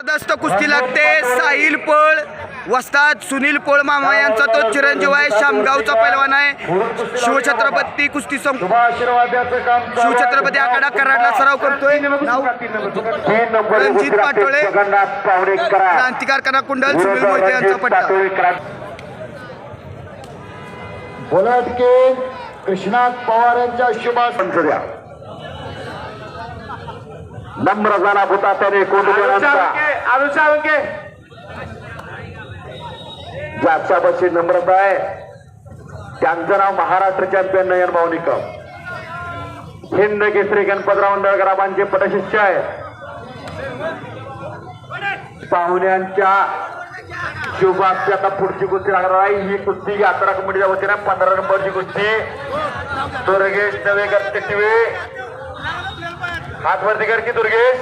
जबरदस्त कुस्ती लागते. साहिल पळ वस्ताद सुनील पोळ मामा यांचा तो चिरंजीव आहे. शामगावचा पैलवान आहे. शिवछत्रपती कुस्ती सं शिवछत्रपती आखाडा कराडला सराव करतोय. रणजित पाटोळे. क्रांतिकार कना कुंडल सुनील मोहिते यांचा पट्टा. पाटोळेकर. बुलटके कृष्णात पवार यांच्या शुभाशंस द्या नम्र झाला भूता त्याने ज्याच्या बशी नम्रता आहे त्यांचं नाव महाराष्ट्र चॅम्पियन नयन भाऊ निकम हिंद केसरी गणपतराव नळगराबांचे पटशिष्य आहे पाहुण्यांच्या शुभाची आता पुढची कुस्ती लागणार आहे. ही कुस्ती यात्रा कमिटीच्या वतीने पंधरा नंबरची कुस्ती. दुर्गेश नवेकर टिटवे हात वरती कर की दुर्गेश.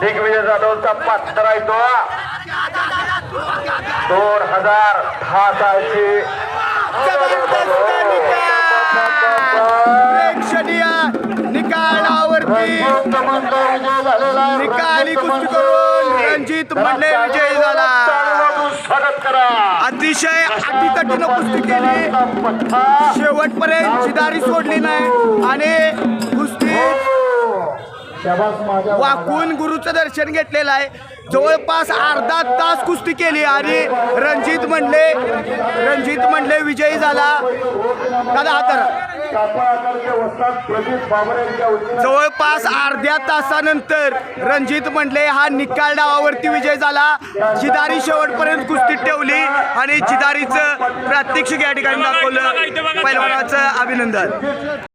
दिग्विजय जाधवचा पात्र आहे तो. दोन हजार दहा सालची. प्रेक्षणीय निकालावरती निकाली कुस्ती करून रणजित मंडले विजय झाला. स्वागत करा अतिशय अटीतटीनं कुस्ती केली. शेवटपर्यंत जिदारी सोडली नाही. आणि कुस्ती वाकून गुरुचं दर्शन घेतलेलं आहे. जवळपास अर्धा तास कुस्ती केली आणि रणजित म्हणले रणजित म्हणले विजयी झाला. दादा हा जवळपास अर्ध्या तासानंतर रणजित म्हणले हा निकाल डावावरती विजय झाला. जिदारी शेवटपर्यंत कुस्ती ठेवली आणि जिदारीचं प्रात्यक्षिक या ठिकाणी दाखवलं. पैलवानाचं अभिनंदन.